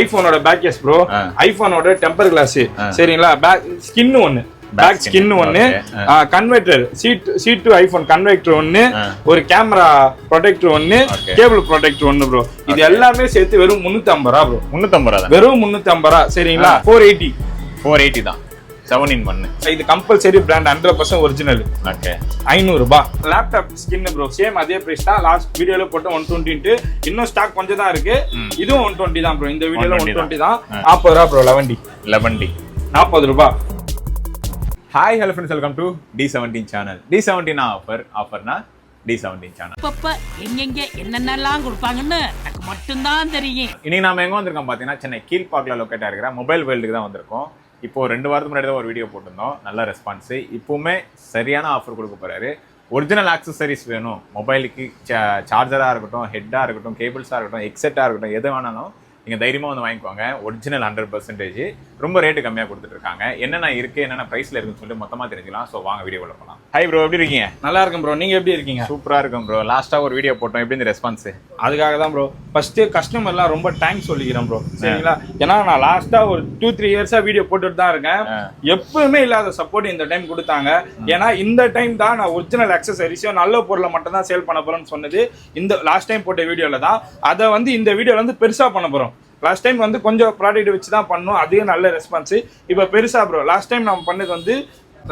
ஐபோனோட back case bro. ஐபோனோட temper glass. சரிங்களா? Back skin ஒன்னு பேக். ஸ்கின் ஒன்னு. Converter seat seat to iPhone converter ஒன்னு. ஒரு கேமரா ப்ரொடெக்டர் ஒன்னு. கேபிள் ப்ரொடெக்டர் ஒன்னு ப்ரோ இது எல்லாமே சேர்த்து வெறும் முன்னூத்தி ஐம்பது ரூபா ப்ரோ முந்நூற்றம்பது ரூபா தான்? வெறும் முன்னூத்தி ஐம்பது ரூபா. சரிங்களா? ஃபோர் எயிட்டி ஃபோர் எயிட்டி தான். செவன் இன் ஒன்று இது compulsory brand hundred percent original okay ஐநூறு ரூபாய் லேப்டாப் ஸ்கின் ப்ரோ சேம் அதே பிரைஸ் தான். லாஸ்ட் வீடியோல போட்ட ஒன் டுவெண்ட்டி இன்னும் ஸ்டாக் கொஞ்சம் தான் இருக்கு. இதுவும் ஒன் டுவெண்ட்டி தான் ப்ரோ இந்த வீடியோல ஒன் 120 டுவெண்ட்டி தான். நாற்பது ரூபா ப்ரோ லெவன்டி லெவன் டி நாற்பது ரூபாய் hi hello friends welcome to T seventeen channel T seventeen offer ஆஃபர்னா T seventeen channel அப்பப்ப எங்கெங்க என்னென்னலாம் கொடுப்பாங்கன்னு எனக்கு மட்டும்தான் தெரியும். இன்னைக்கு நாம எங்க வந்திருக்கோம் பார்த்தீங்கன்னா சென்னை கீழ்பாக்கில் லொக்கேட் இருக்கிற மொபைல் வேர்ல்டுக்கு தான் வந்திருக்கோம். இப்போ ரெண்டு வாரத்துக்கு முன்னாடி தான் ஒரு வீடியோ போட்டிருந்தோம். நல்ல ரெஸ்பான்ஸு இப்போவுமே சரியான ஆஃபர் கொடுக்க போகிறாரு ஒரிஜினல் ஆக்சசரிஸ் வேணும். மொபைலுக்கு சார்ஜராக இருக்கட்டும் ஹெட்டாக இருக்கட்டும் கேபிள்ஸாக இருக்கட்டும் எக்ஸெட்டாக இருக்கட்டும் எது வேணாலும். நீங்கள் தைரியமாக வந்து வாங்கிக்கோங்க. ஒரிஜினல் ஹண்ட்ரட் பர்சன்டேஜ் ரொம்ப ரேட்டு கம்மியாக கொடுத்துட்டு இருக்காங்க என்னென்ன இருக்குது என்னென்ன ப்ரைஸில் இருக்குன்னு சொல்லிட்டு மொத்தமாக தெரிஞ்சுக்கலாம். ஸோ வாங்க வீடியோவில் போகலாம் ஹை ப்ரோ எப்படி இருக்கீங்க? நல்லா இருக்கும் ப்ரோ நீங்க எப்படி இருக்கீங்க? சூப்பராக இருக்கும் ப்ரோ லாஸ்ட்டாக ஒரு வீடியோ போட்டோம். எப்படி இந்த ரெஸ்பான்ஸ் அதுக்காக தான் ப்ரோ ஃபர்ஸ்ட் கஸ்டமர்லாம் ரொம்ப தேங்க்ஸ் சொல்லிக்கிறேன் ப்ரோ சரிங்களா? ஏன்னா நான் லாஸ்டா ஒரு டூ த்ரீ இயர்ஸா வீடியோ போட்டுட்டு தான் இருக்கேன். எப்பவுமே இல்லாத சப்போர்ட் இந்த டைம் கொடுத்தாங்க. ஏன்னா இந்த டைம் தான் நான் ஒரிஜினல் அக்சசரிஸையும் நல்ல பொருளை மட்டும் தான் சேல் பண்ண போறேன்னு சொன்னது. இந்த லாஸ்ட் டைம் போட்ட வீடியோல தான். அதை வந்து இந்த வீடியோல வந்து பெருசா பண்ண போறோம். லாஸ்ட் டைம் வந்து கொஞ்சம் ப்ராடக்ட் வச்சு தான் பண்ணோம். அதையும் நல்ல ரெஸ்பான்ஸ் இப்போ பெருசா ப்ரோ லாஸ்ட் டைம் நம்ம பண்ணது வந்து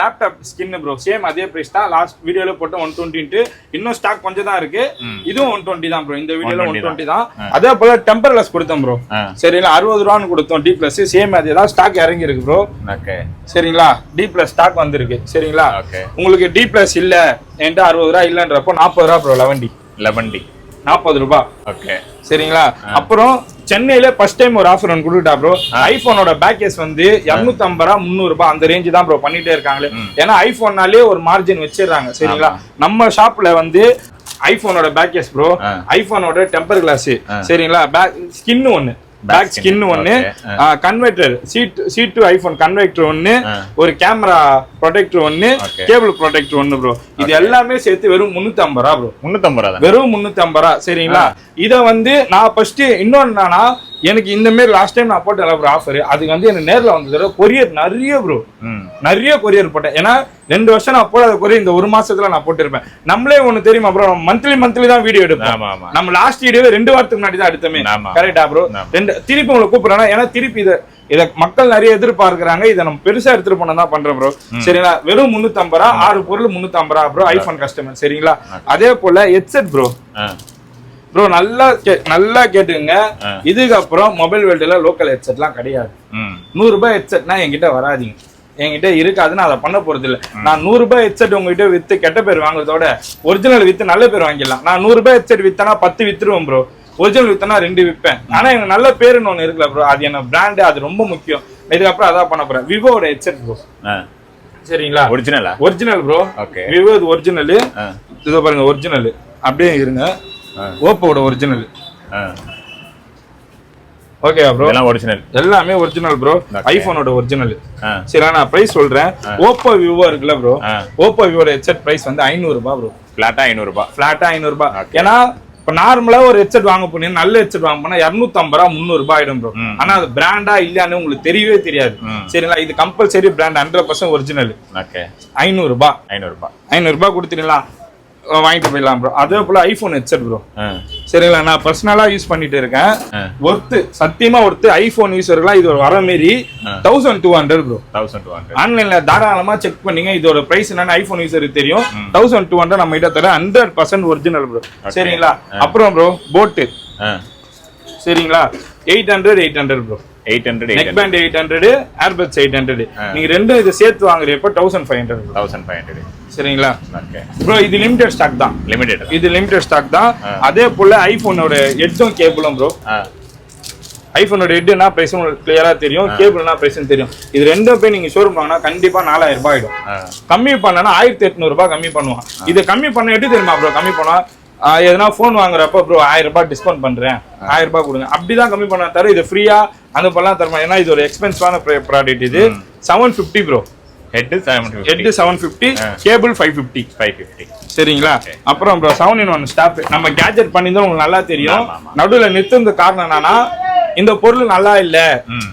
லேப்டாப் ஸ்கின் ப்ரோ சேம் அதே பிரைஸ் தான். லாஸ்ட் வீடியோல போட்டு ஒன் டுவெண்ட்டி இன்னும் ஸ்டாக் கொஞ்சம் தான் இருக்கு இதுவும் ஒன் டுவெண்ட்டி தான் ப்ரோ இந்த வீடியோல ஒன் 120 டுவெண்ட்டி தான். அதே போல டெம்பர்லெஸ் கொடுத்தோம் ப்ரோ சரிங்களா? அறுபது ரூபான்னு கொடுத்தோம் டி பிளஸ் சேம் அதே தான் ஸ்டாக் இறங்கி இருக்கு ப்ரோ ஓகே சரிங்களா? டி பிளஸ் ஸ்டாக் வந்திருக்கு. சரிங்களா? ஓகே உங்களுக்கு டி பிளஸ் இல்ல. என்கிட்ட அறுபது ரூபா இல்லன்றப்போ நாற்பது ரூபா bro eleven T eleven T நாற்பது ரூபாய் ஓகே சரிங்களா? அப்புறம் சென்னையில ஃபர்ஸ்ட் டைம் ஒரு ஆஃபர் ஒன்று கொடுத்தா ப்ரோ ஐபோனோட பேக் கேஸ் வந்து இருநூத்தி ஐம்பது ரூபா முந்நூறு ரூபாய் அந்த ரேஞ்சு தான் ப்ரோ பண்ணிட்டே இருக்காங்களே. ஏன்னா ஐபோன்னாலே ஒரு மார்ஜின் வச்சிடுறாங்க சரிங்களா? நம்ம ஷாப்ல வந்து ஐபோனோட பேக் கேஸ் ப்ரோ. ஐபோனோட டெம்பர் கிளாஸ் சரிங்களா? பேக் ஸ்கின் ஒன்னு பேக் ஸ்கின் ஒன்னு. Converter seat seat to iPhone converter ஒன்னு. ஒரு கேமரா ப்ரொடெக்டர் ஒன்னு. கேபிள் ப்ரொடெக்டர் ஒன்னு ப்ரோ இது எல்லாமே சேர்த்து வெறும் முன்னூத்தி ஐம்பது ரூபா ப்ரோ முந்நூற்றம்பது ரூபா தான்? வெறும் முன்னூத்தி ஐம்பது ரூபா சரிங்களா இத வந்து நான் ஃபர்ஸ்ட் இன்னொன்னு என்னன்னா எனக்கு இந்த மாதிரி லாஸ்ட் டைம் நான் போட்ட ஒரு ஆஃபர் அதுக்கு வந்து எனக்கு நேர்ல வந்தது கொரியர் நிறைய ப்ரோ நிறைய கொரியர் போட்டேன். ஏன்னா ரெண்டு வருஷம் நான் போடாத கொரியர் இந்த ஒரு மாசத்துல நான் போட்டிருப்பேன். நம்மளே ஒண்ணு தெரியுமா ப்ரோ மந்த்லி மந்த்லி தான் வீடியோ எடுப்போம். நம்ம லாஸ்ட் வீடியோ ரெண்டு வாரத்துக்கு முன்னாடி தான் எடுத்தோமே. கரெக்டா ப்ரோ. ரெண்டு திருப்பி உங்களை கூப்பிடுறேன்னா ஏன்னா திருப்பி இதை இத மக்கள் நிறைய எதிர்பார்க்கறாங்க. இதை நம்ம பெருசா எடுத்துட்டு போனா தான் பண்றோம் ப்ரோ சரிங்களா? வெறும் முன்னூத்தி ஐம்பது ரூபா ஆறு பொருள் முன்னூத்தி ஐம்பது ரூபா ப்ரோ ஐபோன் கஸ்டமர் சரிங்களா அதே போல ஹெட்செட் ப்ரோ ப்ரோ நல்லா நல்லா கேட்டுங்க. இதுக்கப்புறம் மொபைல் வேர்ல்டுல லோக்கல் ஹெட்செட்லாம் கிடையாது. நூறு ரூபாய் ஹெட்செட்னா என்கிட்ட வராதீங்க. என்கிட்ட இருக்காது நான் அதை பண்ண போறது இல்ல. நான் நூறு ரூபாய் ஹெட்செட் உங்ககிட்ட வித்து கெட்ட பேர் வாங்குறதோட ஒரிஜினல் வித்து நல்ல பேர் வாங்கிடலாம். நான் நூறு ரூபாய் ஹெட்செட் வித்தனா பத்து வித்துருவேன் ப்ரோ ஒரிஜினல் வித்தனா ரெண்டு விற்பேன் ஆனா எனக்கு நல்ல பேருன்னு ஒண்ணு இருக்குல்ல ப்ரோ அது என்ன பிராண்டு அது ரொம்ப முக்கியம். இதுக்கப்புறம் அதான் பண்ண போறேன். விவோட ஹெட்செட் ப்ரோ சரிங்களா? ஒரிஜினலா ஒரிஜினல் ப்ரோ ஓகே விவோ இது ஒரிஜினல் இதோ பாருங்க ஒரிஜினல் அப்படியே இருங்க. ஓப்போட ஒரிஜினல் ஓகேவா ப்ரோ இதெல்லாம் ஒரிஜினல் எல்லாமே ஒரிஜினல் ப்ரோ. ஐபோனோட ஒரிஜினல் சரி நான் பிரைஸ் சொல்றேன். ஓப்போ விவோ இருக்குல்ல ப்ரோ. ஓப்போ விவோட ஹெட்செட் பிரைஸ் வந்து ஐநூறு ரூபாய் ப்ரோ ஃப்ளாட்டா ஐநூறுரூபா ஃபிளாட்டா ஐநூறு ரூபாய். ஏன்னா இப்ப நார்மலா ஒரு ஹெட்செட் வாங்க போனீங்க நல்ல ஹெட்செட் வாங்க போனா இருநூத்தி ஐம்பது ரூபா முந்நூறு ரூபாய் ஆயிடும் ப்ரோ. ஆனா அது பிராண்டா இல்லையான்னு உங்களுக்கு தெரியவே தெரியாது. சரிங்களா? இது compulsory brand hundred percent original okay ஐநூறு ரூபாய் ஐநூறு ரூபாய் கொடுத்துட்டீங்களா? அஹ் வாங்கிட்டு போயிடலாம் ப்ரோ அதே போல ஐபோன் ஹெட்செட் ப்ரோ சரிங்களா? நான் பர்சனலா யூஸ் பண்ணிட்டு இருக்கேன். ஒர்த்து சத்தியமா ஒர்த்து ஐபோன் யூசர்லாம் இது ஒரு வர மாரி. Thousand two hundred bro thousand two hundred ஆன்லைன்ல தாராளமா செக் பண்ணீங்க. இதோட பிரைஸ் என்னன்னு ஐபோன் யூசருக்கு தெரியும். தௌசண்ட் டூ ஹண்ட்ரட் நம்ம கிட்ட தர ஹண்ட்ரட் பர்சன்ட் ஒரிஜினல் ப்ரோ சரிங்களா? அப்புறம் ப்ரோ போட்டு சரிங்களா? Eight hundred eight hundred bro eight hundred neck band eight hundred earbuds eight hundred நீங்க ரெண்டும் இதை சேர்த்து வாங்குறப்ப thousand five hundred thousand five hundred சரிங்களா? ப்ரோ இது லிமிடெட் ஸ்டாக் தான். லிமிடெட் இது லிமிடெட் ஸ்டாக் தான். அதே போல ஐபோனோட ஹெட்ஸும் கேபிளும் ப்ரோ ஐபோனோட ஹெட் என்ன பிரைஸ் உங்களுக்கு கிளியரா தெரியும். கேபிள் என்ன பிரைஸ் தெரியும். இது ரெண்டும் போய் நீங்க ஷோரூம் வாங்கினா கண்டிப்பா நாலாயிரம் ரூபாய் ஆயிடும். கம்மி பண்ணனா ஆயிரத்தி எட்நூறு ரூபாய் கம்மி பண்ணுவான். இதை கம்மி பண்ண எப்படி தெரியுமா ப்ரோ கம்மி பண்ணா எதனா ஃபோன் வாங்குறப்ப ப்ரோ ஆயிரம் ரூபாய் டிஸ்கவுண்ட் பண்றேன். ஆயிரம் ரூபாய் கொடுங்க. அப்படிதான் கம்மி பண்ண தர. இது ஃப்ரீயா அந்த பண்ணலாம் தருமா ஏன்னா இது ஒரு எக்ஸ்பென்சிவான ப்ராடக்ட் இது. Seven fifty bro head seven head seven fifty cable five fifty five fifty சரிங்களா? அப்புறம் bro seven in one stop நம்ம கேஜெட் பண்ணி தான் உங்களுக்கு நல்லா தெரியும். நடுவில் நிறுத்துறது காரணம் என்னன்னா இந்த பொருள் நல்லா இல்ல.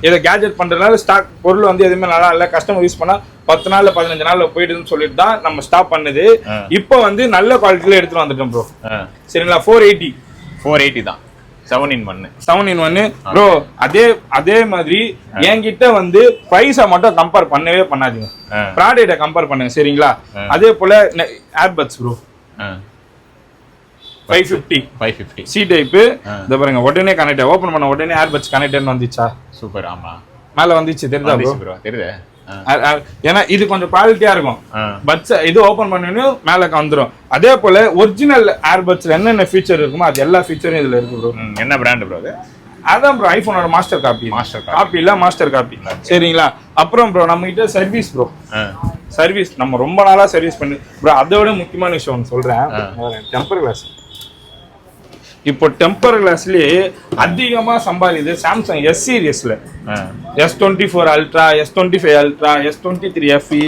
இதை கேஜெட் பண்றதுனால ஸ்டாக் பொருள் வந்து எதுவுமே நல்லா இல்ல. கஸ்டமர் யூஸ் பண்ணா பத்து நாள்ல பதினஞ்சு நாள்ல போயிடுதுன்னு சொல்லிட்டு தான் நம்ம ஸ்டாப் பண்ணுது. இப்போ வந்து நல்ல குவாலிட்டில எடுத்துட்டு வந்துட்டோம் ப்ரோ சரிங்களா? ஃபோர் எயிட்டி ஃபோர் எயிட்டி தான். செவன் இன் ஒன்னு செவன் இன் ஒன்னு ப்ரோ அதே அதே மாதிரி என்கிட்ட வந்து ப்ரைஸை மட்டும் கம்பேர் பண்ணவே பண்ணாதீங்க. ஆ. ப்ராடக்ட்டை கம்பேர் பண்ணுங்க சரிங்களா? அதே போல earbuds bro five fifty five fifty C type பாருங்க உடனே கனெக்ட் ஓப்பன் பண்ண உடனே ஏர்பட்ஸ் கனெக்டர்னு வந்துச்சா? சூப்பர் ஆமா. மேல வந்துச்சு தெரியுதா ப்ரோ தெரியுதே. ஏன்னா இது கொஞ்சம் குவாலிட்டியா இருக்கும். பட்ஸ் இது ஓபன் பண்ணணும் மேல வந்துரும் அதே போல ஒரிஜினல் ஏர்பட்ஸ்ல என்னென்ன ஃபீச்சர் இருக்குமோ அது எல்லா ஃபீச்சரும் இதுல இருக்கு ப்ரோ என்ன பிராண்ட் ப்ரோ அது? அதான் ப்ரோ ஐபோனோட மாஸ்டர் காப்பி copy. காப்பி இல்ல மாஸ்டர் காப்பி சரிங்களா? அப்புறம் ப்ரோ நம்ம கிட்ட சர்வீஸ் ப்ரோ. சர்வீஸ் நம்ம ரொம்ப நாளா சர்வீஸ் பண்ணி ப்ரோ அதை விட முக்கியமான விஷயம் ஒன்று சொல்றேன். டெம்பர் கிளாஸ் இப்போ டெம்பர் கிளாஸ்லயே அதிகமா சம்பாதிது Samsung S சீரியஸ்ல. S twenty four ultra S twenty five ultra S twenty three FE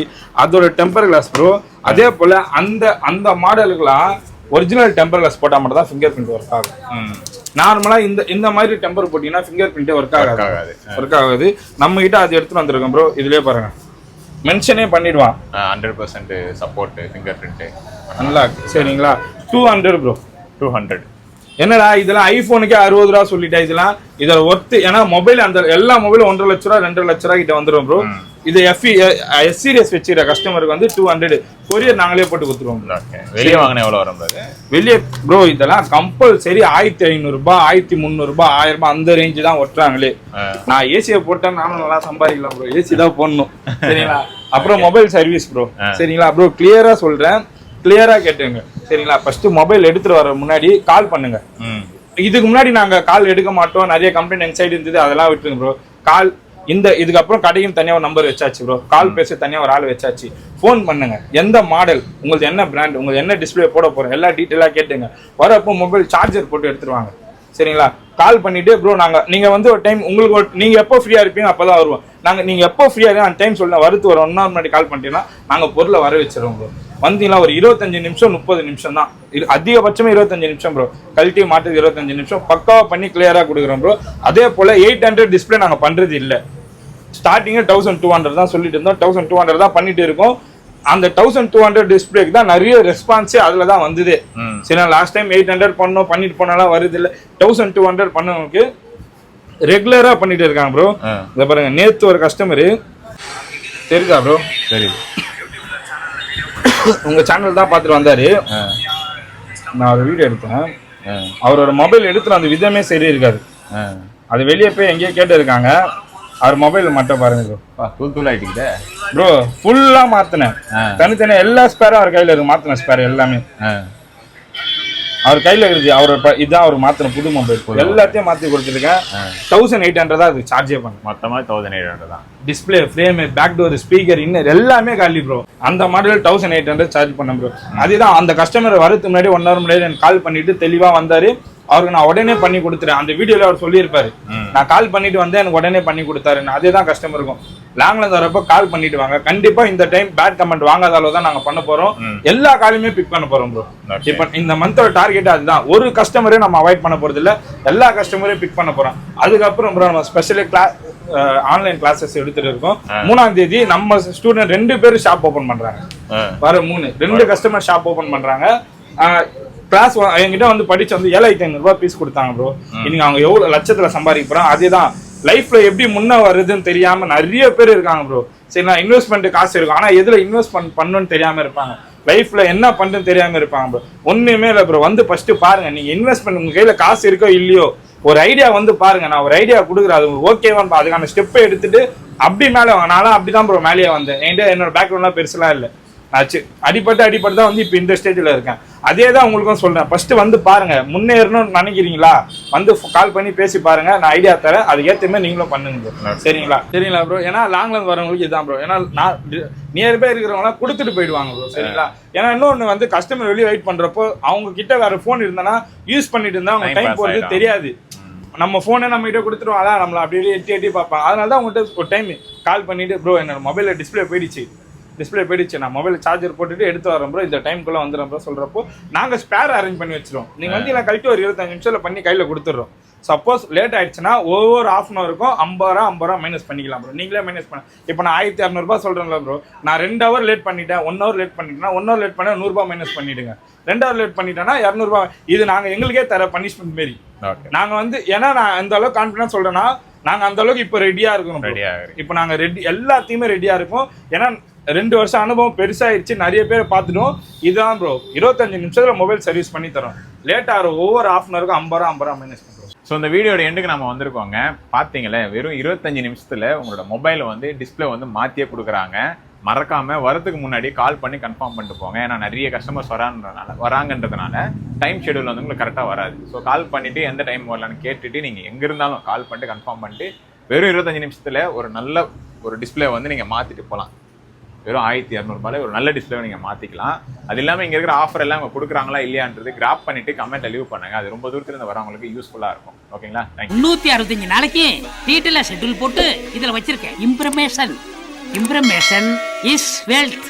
அதோட டெம்பர் கிளாஸ் ப்ரோ அதே போல அந்த அந்த மாடலுக்குலாம் ஒரிஜினல் டெம்பர் கிளாஸ் போட்டால் மட்டும் தான் ஃபிங்கர் பிரிண்ட் ஒர்க் ஆகும். ம். நார்மலா இந்த இந்த மாதிரி டெம்பர் போட்டீங்கன்னா ஃபிங்கர் பிரிண்டே ஒர்க் ஆகாது. ஒர்க் ஆகாது. நம்ம கிட்ட அது எடுத்துட்டு வந்திருக்கோம் ப்ரோ இதுலயே பாருங்க. மென்ஷனே பண்ணிடுவான். Hundred percent support fingerprint நல்லா. சரிங்களா? Two hundred bro two hundred என்னடா இதெல்லாம் ஐபோனுக்கே அறுபது ரூபா சொல்லிட்டா இதெல்லாம்? இதுல ஒர்த்து ஏன்னா மொபைல் அந்த எல்லா மொபைலும் ஒன்றரை லட்ச ரூபா ரெண்டு லட்ச ரூபா கிட்ட வந்துடும் ப்ரோ இது எஃப்இ எஸ் சீரியஸ் வச்சுக்கிற கஸ்டமருக்கு வந்து டூ ஹண்ட்ரட் கொரியர் நாங்களே போட்டு கொடுத்துருவோம் வெளியே வாங்கினா எவ்வளோ வரும் வெளியே ப்ரோ இதெல்லாம் கம்பல்சரி ஆயிரத்தி ஐநூறு ரூபாய் ஆயிரத்தி முந்நூறு ரூபாய் ஆயிரம் ரூபாய் அந்த ரேஞ்சு தான் ஒட்டுறாங்களே. நான் ஏசியை போட்டேன் நானும் நல்லா சம்பாதிக்கலாம் ப்ரோ ஏசி தான் போடணும். சரிங்களா? அப்புறம் மொபைல் சர்வீஸ் ப்ரோ சரிங்களா? ப்ரோ கிளியரா சொல்றேன். கிளியரா கேட்டுங்க சரிங்களா? ஃபர்ஸ்ட் மொபைல் எடுத்துட்டு வர முன்னாடி கால் பண்ணுங்க. இதுக்கு முன்னாடி நாங்க கால் எடுக்க மாட்டோம். நிறைய கம்ப்ளைண்ட் எங்க சைடு இருந்தது. அதெல்லாம் விட்டுருங்க ப்ரோ கால் இந்த இதுக்கப்புறம் கடையும் தனியா ஒரு நம்பர் வச்சாச்சு ப்ரோ கால் பேச தனியா ஒரு ஆள் வச்சாச்சு. ஃபோன் பண்ணுங்க. எந்த மாடல் உங்களுக்கு என்ன பிராண்ட் உங்களுக்கு என்ன டிஸ்ப்ளே போட போறோம்? எல்லா டீட்டெயிலா கேட்டுங்க. வரப்போ மொபைல் சார்ஜர் போட்டு எடுத்துருவாங்க. சரிங்களா? கால் பண்ணிட்டு ப்ரோ நாங்க நீங்க வந்து ஒரு டைம் உங்களுக்கு ஒரு நீங்க எப்போ ஃப்ரீயா இருப்பீங்க அப்பதான் வருவோம். நாங்க நீங்க எப்போ ஃப்ரீயா இருக்கீங்க அந்த டைம் சொல்லுங்க வரத்து ஒரு ஒன் ஹவர் முன்னாடி கால் பண்ணிட்டீங்கன்னா நாங்க பொருளை வர வச்சிருவோம் ப்ரோ வந்தீங்களா? ஒரு இருபத்தஞ்சு நிமிஷம் முப்பது நிமிஷம் தான். இது அதிகபட்சமே இருபத்தஞ்சு நிமிஷம் ப்ரோ கழட்டி மாட்டுக்கு இருபத்தஞ்சு நிமிஷம். பக்காவா பண்ணி கிளியரா கொடுக்குறோம் ப்ரோ அதே போல எயிட் ஹண்ட்ரட் டிஸ்பிளே நாங்க பண்றது இல்ல. ஸ்டார்டிங்கே தௌசண்ட் டூ ஹண்ட்ரட் தான் சொல்லிட்டு இருந்தோம். தௌசண்ட் டூ ஹண்ட்ரட் தான் பண்ணிட்டு இருக்கோம். அந்த தௌசண்ட் டூ ஹண்ட்ரட் டிஸ்பிளேக்கு தான் நிறைய ரெஸ்பான்ஸே அதுல தான் வந்தது. சரி லாஸ்ட் டைம் எயிட் ஹண்ட்ரட் பண்ணோம் பண்ணிட்டு போனாலாம் வருது இல்ல. தௌசண்ட் டூ ஹண்ட்ரட் பண்ணவங்களுக்கு ரெகுலரா பண்ணிட்டு இருக்காங்க ப்ரோ. இதை பாருங்க நேத்து ஒரு கஸ்டமரு தெரியுதா ப்ரோ சரி. உங்க சேனல் தான் பார்த்துட்டு வந்தாரு. நான் ஒரு வீடியோ எடுத்தேன். அவரோட மொபைல் எடுத்துட்டு அந்த விதமே சரி இருக்காது. அது வெளியே போய் எங்கேயோ கேட்டு இருக்காங்க. அவர் மொபைல் மட்டும் பாருங்க ப்ரோ தூள் தூள் ஆயிட்டுக்கிட்டே ப்ரோ ஃபுல்லா மாத்தினேன். ஆ. தனித்தனியா எல்லா ஸ்பேரும் அவர் கையில இருக்கு. மாத்தின ஸ்பேர் எல்லாமே. அவர் கையில இருக்கு அவர் இதான் அவர் மாத்தின புது மொபைல் எல்லாத்தையும் மாத்தி கொடுத்துருக்கேன். தௌசண்ட் எயிட் ஹண்ட்ரட் தான் அது சார்ஜே பண்ண மொத்தமாக தௌசண்ட் எயிட் ஹண்ட்ரட் தான். Display frame back door speaker inner எல்லாமே காலி ப்ரோ அந்த model thousand eight hundred charge பண்ண ப்ரோ அதுதான் அந்த கஸ்டமர் வரதுக்கு முன்னாடி ஒன் ஹவர் முன்னாடி எனக்கு கால் பண்ணிட்டு தெளிவா வந்தாரு. அவருக்கு நான் உடனே பண்ணி கொடுத்துறேன் அந்த வீடியோல அவர் சொல்லியிருப்பாரு. நான் கால் பண்ணிட்டு வந்தேன் எனக்கு உடனே பண்ணி கொடுத்தாரு அதே தான் கஸ்டமருக்கும் லாங்ல வரப்போ கால் பண்ணிட்டு வாங்க கண்டிப்பா இந்த டைம் பேட் கமெண்ட் வாங்காத அளவு தான் நாங்க பண்ண போறோம். எல்லா காலையுமே பிக் பண்ண போறோம் ப்ரோ. இப்ப இந்த மந்தோட டார்கெட் அதுதான். ஒரு கஸ்டமரே நம்ம அவாய்ட் பண்ண போறது இல்ல எல்லா கஸ்டமரையும் பிக் பண்ண போறோம். அதுக்கப்புறம் ப்ரோ நம்ம ஸ்பெஷலி கிளாஸ் ஆன்லைன் கிளாஸஸ் எடுத்துட்டு இருக்கோம். மூணாம் தேதி நம்ம ஸ்டூடெண்ட் ரெண்டு பேரும் ஷாப் ஓபன் பண்றாங்க. வர மூணு ரெண்டு கஸ்டமர் ஷாப் ஓபன் பண்றாங்க. கிளாஸ் என்கிட்ட வந்து படிச்சு வந்து ஏழாயிரத்தி ஐநூறு ரூபாய் பீஸ் கொடுத்தாங்க ப்ரோ இன்னைக்கு அவங்க எவ்வளவு லட்சத்துல சம்பாதிக்க போறாங்க அதேதான். லைஃப்ல எப்படி முன்ன வருதுன்னு தெரியாம நிறைய பேர் இருக்காங்க ப்ரோ சரி நான் இன்வெஸ்ட்மெண்ட் காசு இருக்கும். ஆனா எதுல இன்வெஸ்ட் பண்ணணும்னு தெரியாம இருப்பாங்க? லைஃப்ல என்ன பண்ணுன்னு தெரியாம இருப்பாங்க ப்ரோ ஒண்ணுமே இல்லை ப்ரோ வந்து ஃபர்ஸ்ட் பாருங்க நீங்க இன்வெஸ்ட்மெண்ட் உங்க கையில காசு இருக்கோ இல்லையோ ஒரு ஐடியா வந்து பாருங்க. நான் ஒரு ஐடியா கொடுக்குறேன் அது உங்களுக்கு ஓகேவான்னு அதுக்கான ஸ்டெப்பை எடுத்துட்டு அப்படி மேலே வாங்க. நானும் அப்படிதான் ப்ரோ மேலேயே வந்தேன். என்கிட்ட என்னோட பேக்ரவுண்ட்லாம் பெருசுலாம் இல்லை. அடிபட்டு அடிபட்டு தான் வந்து இப்போ இந்த ஸ்டேஜில் இருக்கேன். அதே தான் உங்களுக்கும் சொல்றேன். ஃபர்ஸ்ட் வந்து பாருங்க முன்னேறணும்னு நினைக்கிறீங்களா? வந்து கால் பண்ணி பேசி பாருங்க நான் ஐடியா தரேன். அது ஏற்ற மாதிரி நீங்களும் பண்ணுங்க. சரிங்களா? சரிங்களா ப்ரோ ஏன்னா லாங்ல இருந்து வரவங்களுக்கு இதுதான் ப்ரோ ஏன்னா நான் நியர்பை இருக்கிறவங்களாம் கொடுத்துட்டு போயிடுவாங்க ப்ரோ சரிங்களா? ஏன்னா இன்னொன்று வந்து கஸ்டமர் வெளியே வெயிட் பண்றப்போ அவங்க கிட்ட வேற ஃபோன் இருந்தனா யூஸ் பண்ணிட்டு இருந்தா அவங்க டைம் ஆயிடும். தெரியாது. நம்ம ஃபோனை நம்ம கிட்ட கொடுத்துருவோம். அதான் நம்மள அப்படியே எட்டி எட்டி பார்ப்பாங்க. அதனால தான் உங்கள்கிட்ட ஒரு டைம் கால் பண்ணிட்டு ப்ரோ என்னோட மொபைலில் டிஸ்ப்ளே போயிடுச்சு. டிஸ்ப்ளே போயிடுச்சு. நான் மொபைல் சார்ஜர் போட்டுட்டு எடுத்து வரேன் ப்ரோ இந்த டைம்குள்ள வந்துடும் ப்ரோ சொல்றப்போ நாங்க ஸ்பேர் அரேஞ்ச் பண்ணி வச்சிருவோம். நீங்க வந்து நான் கழிட்டு ஒரு இருபத்தஞ்சு நிமிஷத்துல பண்ணி கையில கொடுத்துட்றோம். சப்போஸ் லேட் ஆயிடுச்சுன்னா ஒவ்வொரு ஆஃப் அன் ஹவருக்கும் ஐம்பது ரூபா ஐம்பது ரூபா மைனஸ் பண்ணிக்கலாம் ப்ரோ நீங்களே மைனஸ் பண்ண. இப்போ நான் ஆயிரத்தி இரநூறுபா சொல்கிறேன்ல ப்ரோ நான் ரெண்டு ஹவர் லேட் பண்ணிட்டேன். ஒன் ஹவர் லேட் பண்ணிட்டேன்னா ஒன் ஹவர் லேட் பண்ண நூறுரூபா மைனஸ் பண்ணிடுங்க. ரெண்டு ஹவர் லேட் பண்ணிட்டேன்னா இரநூறுபா இது நாங்கள் எங்களுக்கே தர பனிஷ்மெண்ட் மாரி. ஓகே நாங்கள் வந்து ஏன்னா நான் அந்த அளவுக்கு கான்ஃபிடன்ஸ் சொல்கிறேன்னா நாங்கள் அந்த அளவுக்கு இப்போ ரெடியாக இருக்கணும். ரெடியாக இப்போ நாங்கள் ரெடி எல்லாத்தையுமே ரெடியாக இருக்கோம். ஏன்னா ரெண்டு வருஷம் அனுபவம் பெருசாயிருச்சு நிறைய பேர் பார்த்துட்டோம். இதுதான் ப்ரோ இருபத்தஞ்சு நிமிஷத்தில் மொபைல் சர்வீஸ் பண்ணி தரோம். லேட் ஆகிற ஒவ்வொரு ஆஃப் அன் ஹவருக்கும் ஐம்பது ரூபா ஐம்பது ரூபா மைனஸ் பண்ணுறோம் ஸோ இந்த வீடியோட எண்டுக்கு நம்ம வந்திருக்கோங்க. பார்த்தீங்களே வெறும் இருபத்தஞ்சு நிமிஷத்தில் உங்களோட மொபைலை வந்து டிஸ்ப்ளே வந்து மாற்றியே கொடுக்குறாங்க. மறக்காம வரதுக்கு முன்னாடி கால் பண்ணி கன்ஃபார்ம் பண்ணிட்டு போங்க. ஏன்னா நிறைய கஸ்டமர்ஸ் வரான்றனால வராங்கன்றதுனால டைம் ஷெடியூல் வந்து உங்களுக்கு கரெக்டாக வராது. ஸோ கால் பண்ணிட்டு எந்த டைம் வரலான்னு கேட்டுட்டு நீங்கள் எங்கே இருந்தாலும் கால் பண்ணிட்டு கன்ஃபார்ம் பண்ணிட்டு வெறும் இருபத்தஞ்சு நிமிஷத்தில் ஒரு நல்ல ஒரு டிஸ்பிளே வந்து நீங்கள் மாற்றிட்டு போகலாம் வெறும் ஆயிரத்தி இரநூறுபால ஒரு நல்ல டிஸ்பிளே நீங்கள் மாற்றிக்கலாம் அது இல்லாமல் இங்கே இருக்கிற ஆஃபர் எல்லாம் அவங்க கொடுக்குறாங்களா இல்லையான்றது கிராப் பண்ணிட்டு கமெண்ட் லீவ் பண்ணுங்க. அது ரொம்ப தூரத்துல இருந்து வரவங்களுக்கு யூஸ்ஃபுல்லாக இருக்கும். ஓகேங்களா? முந்நூற்றி அறுபத்தஞ்சு நாளைக்கு டீட்டெயிலாக ஷெட்யூல் போட்டு இதில் வச்சிருக்கேன். இம்ப்ரமேஷன் இம்ப்ரமேஷன் இஸ் வெல்த்